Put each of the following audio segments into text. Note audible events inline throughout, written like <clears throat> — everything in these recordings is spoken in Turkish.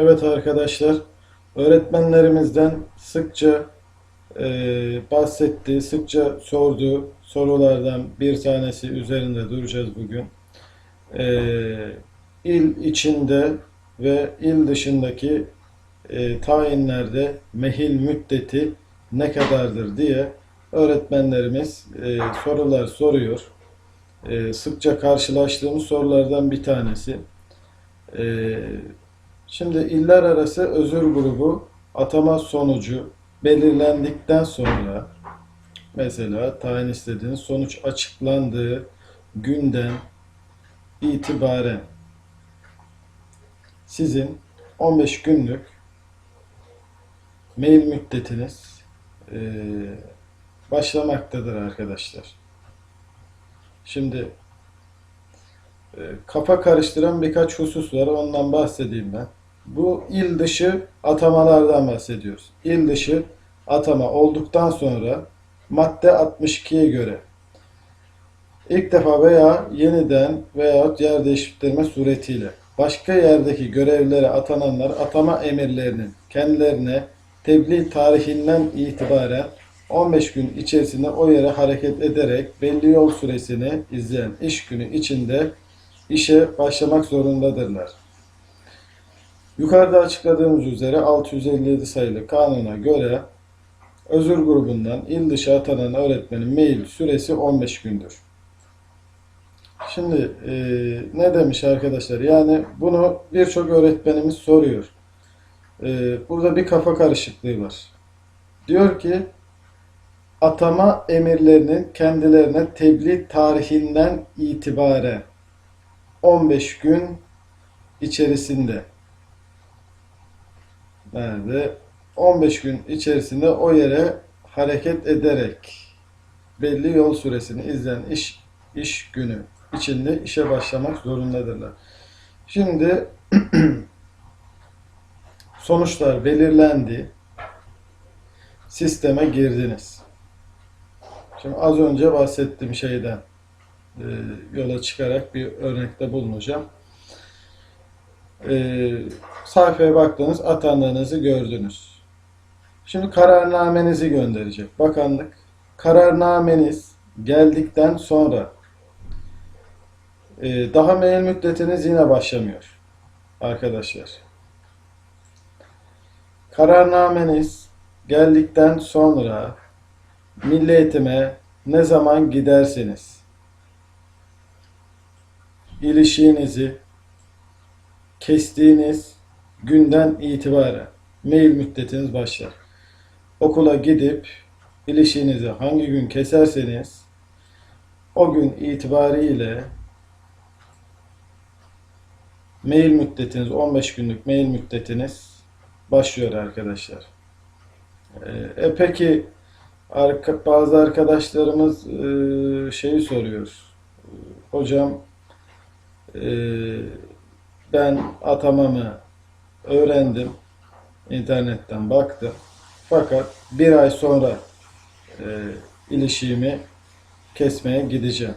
Evet arkadaşlar, öğretmenlerimizden sıkça e, bahsettiği, sıkça sorduğu sorulardan bir tanesi üzerinde duracağız bugün. E, il içinde ve il dışındaki e, tayinlerde mehil müddeti ne kadardır diye öğretmenlerimiz e, sorular soruyor. E, sıkça karşılaştığımız sorulardan bir tanesi. E, Şimdi iller arası özür grubu atama sonucu belirlendikten sonra mesela tayin istediğiniz sonuç açıklandığı günden itibaren sizin 15 günlük mail müddetiniz eee, başlamaktadır arkadaşlar. Şimdi e, kafa karıştıran birkaç husus var. Ondan bahsedeyim ben. Bu il dışı atamalardan bahsediyoruz. İl dışı atama olduktan sonra madde 62'ye göre ilk defa veya yeniden veyahut yer değiştirme suretiyle başka yerdeki görevlere atananlar atama emirlerinin kendilerine tebliğ tarihinden itibaren 15 gün içerisinde o yere hareket ederek belli yol süresini izleyen iş günü içinde işe başlamak zorundadırlar. Yukarıda açıkladığımız üzere 657 sayılı kanuna göre özür grubundan il dışı atanan öğretmenin mail süresi 15 gündür. Şimdi e, ne demiş arkadaşlar? Yani bunu birçok öğretmenimiz soruyor. E, burada bir kafa karışıklığı var. Diyor ki atama emirlerinin kendilerine tebliğ tarihinden itibaren 15 gün içerisinde nerede 15 gün içerisinde o yere hareket ederek belli yol süresini izleyen iş iş günü içinde işe başlamak zorundadırlar. Şimdi <clears throat> sonuçlar belirlendi. Sisteme girdiniz. Şimdi az önce bahsettiğim şeyden e, yola çıkarak bir örnekte bulunacağım. E, sayfaya baktınız, atandığınızı gördünüz. Şimdi kararnamenizi gönderecek bakanlık. Kararnameniz geldikten sonra e, daha mail müddetiniz yine başlamıyor arkadaşlar. Kararnameniz geldikten sonra milli eğitime ne zaman gidersiniz? ilişiğinizi kestiğiniz günden itibaren mail müddetiniz başlar. Okula gidip ilişiğinizi hangi gün keserseniz o gün itibariyle mail müddetiniz 15 günlük mail müddetiniz başlıyor arkadaşlar. Ee, E, peki bazı arkadaşlarımız e, şeyi soruyor. Hocam ee, ben atamamı öğrendim. internetten baktım. Fakat bir ay sonra e, ilişiğimi kesmeye gideceğim.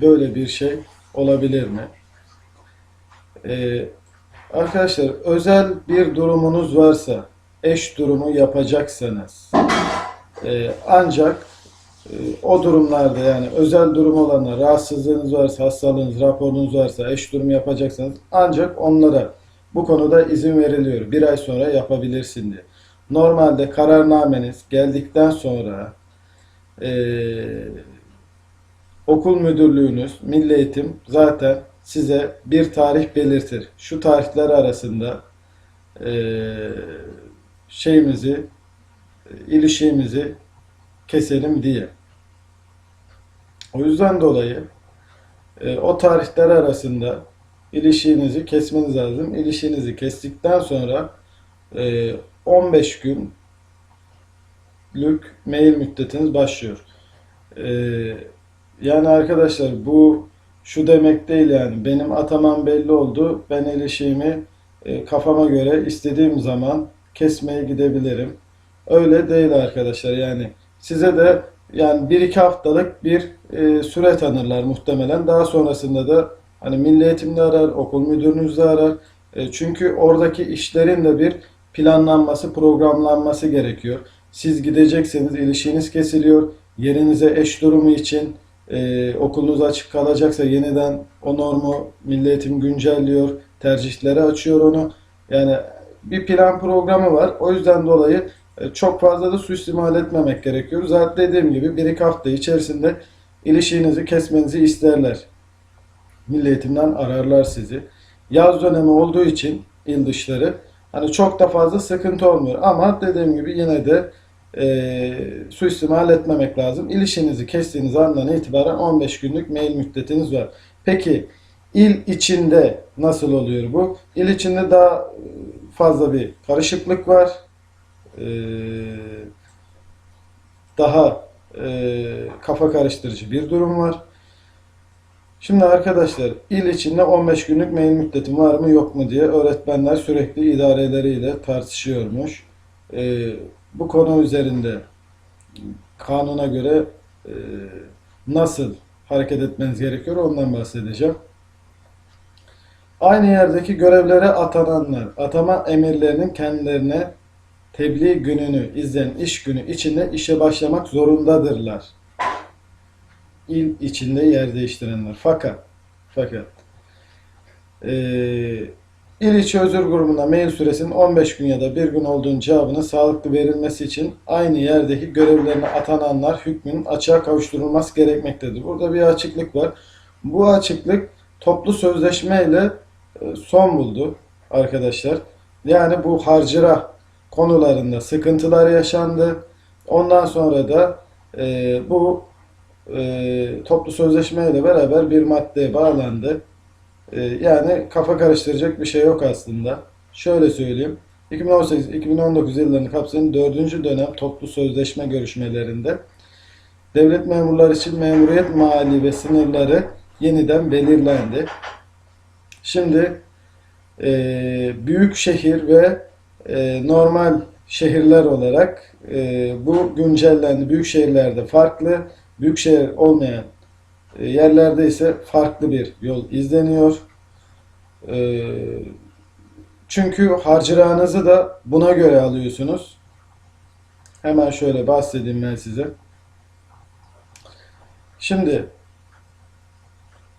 Böyle bir şey olabilir mi? Ee, arkadaşlar özel bir durumunuz varsa eş durumu yapacaksanız e, ancak e, o durumlarda yani özel durum olanlar, rahatsızlığınız varsa, hastalığınız, raporunuz varsa, eş durum yapacaksanız ancak onlara bu konuda izin veriliyor. Bir ay sonra yapabilirsin diye. Normalde kararnameniz geldikten sonra e, okul müdürlüğünüz, milli eğitim zaten size bir tarih belirtir. Şu tarihler arasında e, şeyimizi, ilişiğimizi keselim diye. O yüzden dolayı e, o tarihler arasında ilişiğinizi kesmeniz lazım. İlişiğinizi kestikten sonra e, 15 günlük mail müddetiniz başlıyor. E, yani arkadaşlar bu şu demek değil yani benim atamam belli oldu. Ben ilişiğimi e, kafama göre istediğim zaman kesmeye gidebilirim. Öyle değil arkadaşlar yani size de yani bir iki haftalık bir e, süre tanırlar muhtemelen. Daha sonrasında da hani milli eğitimde arar, okul müdürünüzde arar. E, çünkü oradaki işlerin de bir planlanması, programlanması gerekiyor. Siz gidecekseniz ilişkiniz kesiliyor. Yerinize eş durumu için e, okulunuz açık kalacaksa yeniden o normu Milli Eğitim güncelliyor. Tercihleri açıyor onu. Yani bir plan programı var. O yüzden dolayı çok fazla da suistimal etmemek gerekiyor. Zaten dediğim gibi bir iki hafta içerisinde ilişkinizi kesmenizi isterler. Milli ararlar sizi. Yaz dönemi olduğu için il dışları hani çok da fazla sıkıntı olmuyor. Ama dediğim gibi yine de e, suistimal etmemek lazım. İlişkinizi kestiğiniz andan itibaren 15 günlük mail müddetiniz var. Peki il içinde nasıl oluyor bu? İl içinde daha fazla bir karışıklık var. Ee, daha e, kafa karıştırıcı bir durum var. Şimdi arkadaşlar il içinde 15 günlük mail müddetim var mı yok mu diye öğretmenler sürekli idareleriyle tartışıyormuş. Ee, bu konu üzerinde kanuna göre e, nasıl hareket etmeniz gerekiyor ondan bahsedeceğim. Aynı yerdeki görevlere atananlar, atama emirlerinin kendilerine tebliğ gününü izleyen iş günü içinde işe başlamak zorundadırlar. İl içinde yer değiştirenler. Fakat, fakat eee İl içi özür grubuna mail süresinin 15 gün ya da 1 gün olduğunun cevabının sağlıklı verilmesi için aynı yerdeki görevlerine atananlar hükmünün açığa kavuşturulması gerekmektedir. Burada bir açıklık var. Bu açıklık toplu sözleşme ile e, son buldu arkadaşlar. Yani bu harcıra konularında sıkıntılar yaşandı. Ondan sonra da e, bu e, toplu sözleşme ile beraber bir maddeye bağlandı. Ee, Yani kafa karıştıracak bir şey yok aslında. Şöyle söyleyeyim. 2018-2019 yıllarını kapsayan 4. dönem toplu sözleşme görüşmelerinde devlet memurları için memuriyet mali ve sınırları yeniden belirlendi. Şimdi e, büyük şehir ve e, normal şehirler olarak e, bu güncellendi. Büyük şehirlerde farklı, büyük şehir olmayan e, yerlerde ise farklı bir yol izleniyor. E, Çünkü harcırağınızı da buna göre alıyorsunuz. Hemen şöyle bahsedeyim ben size. Şimdi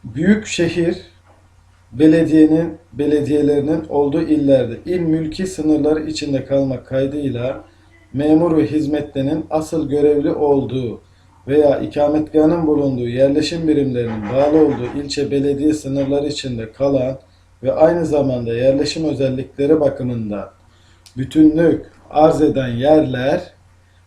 büyük şehir belediyenin belediyelerinin olduğu illerde il mülki sınırları içinde kalmak kaydıyla memur ve hizmetlerin asıl görevli olduğu veya ikametgahının bulunduğu yerleşim birimlerinin bağlı olduğu ilçe belediye sınırları içinde kalan ve aynı zamanda yerleşim özellikleri bakımından bütünlük arz eden yerler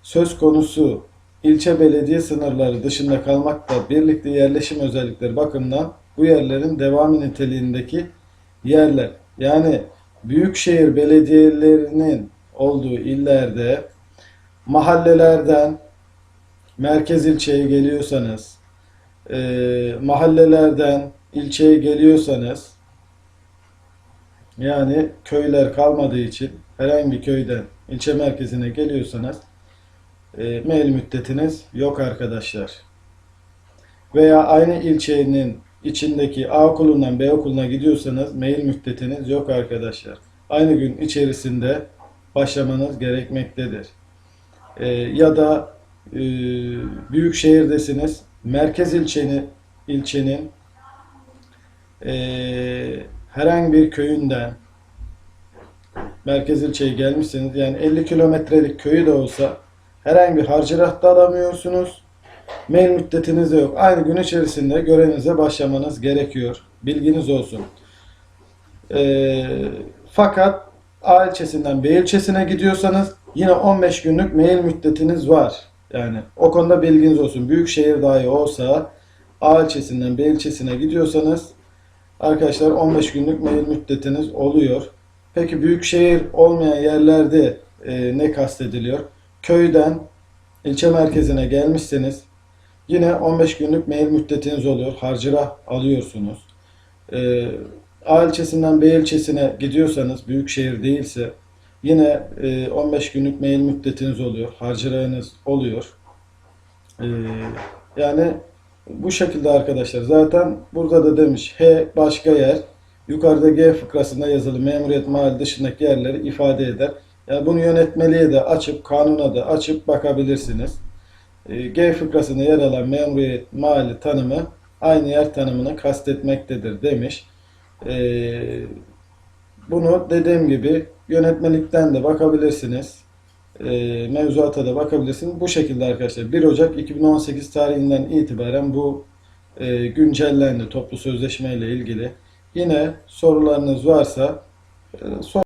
söz konusu ilçe belediye sınırları dışında kalmakla birlikte yerleşim özellikleri bakımından bu yerlerin devamı niteliğindeki yerler. Yani büyükşehir belediyelerinin olduğu illerde mahallelerden merkez ilçeye geliyorsanız, e, mahallelerden ilçeye geliyorsanız, yani köyler kalmadığı için herhangi bir köyden ilçe merkezine geliyorsanız, e, mail müddetiniz yok arkadaşlar. Veya aynı ilçenin içindeki A okulundan B okuluna gidiyorsanız mail müddetiniz yok arkadaşlar. Aynı gün içerisinde başlamanız gerekmektedir. E, ya da e, büyük şehirdesiniz. Merkez ilçeni, ilçenin e, herhangi bir köyünden merkez ilçeye gelmişseniz yani 50 kilometrelik köyü de olsa herhangi bir harcırah alamıyorsunuz. Mail müddetiniz de yok. Aynı gün içerisinde görevinize başlamanız gerekiyor. Bilginiz olsun. E, fakat A ilçesinden B ilçesine gidiyorsanız yine 15 günlük mail müddetiniz var. Yani o konuda bilginiz olsun. Büyük şehir dahi olsa A ilçesinden B ilçesine gidiyorsanız arkadaşlar 15 günlük mail müddetiniz oluyor. Peki büyük şehir olmayan yerlerde e, ne kastediliyor? Köyden ilçe merkezine gelmişseniz yine 15 günlük mail müddetiniz oluyor. Harcıra alıyorsunuz. E, A ilçesinden B ilçesine gidiyorsanız büyük şehir değilse Yine e, 15 günlük mail müddetiniz oluyor. Harcırağınız oluyor. E, yani bu şekilde arkadaşlar. Zaten burada da demiş H başka yer. yukarıda G fıkrasında yazılı memuriyet mahalli dışındaki yerleri ifade eder. Yani bunu yönetmeliğe de açıp kanuna da açıp bakabilirsiniz. E, G fıkrasında yer alan memuriyet mahalli tanımı aynı yer tanımını kastetmektedir demiş. E, bunu dediğim gibi yönetmelikten de bakabilirsiniz. E, mevzuata da bakabilirsiniz. Bu şekilde arkadaşlar 1 Ocak 2018 tarihinden itibaren bu e, güncellendi toplu sözleşme ile ilgili. Yine sorularınız varsa e, sor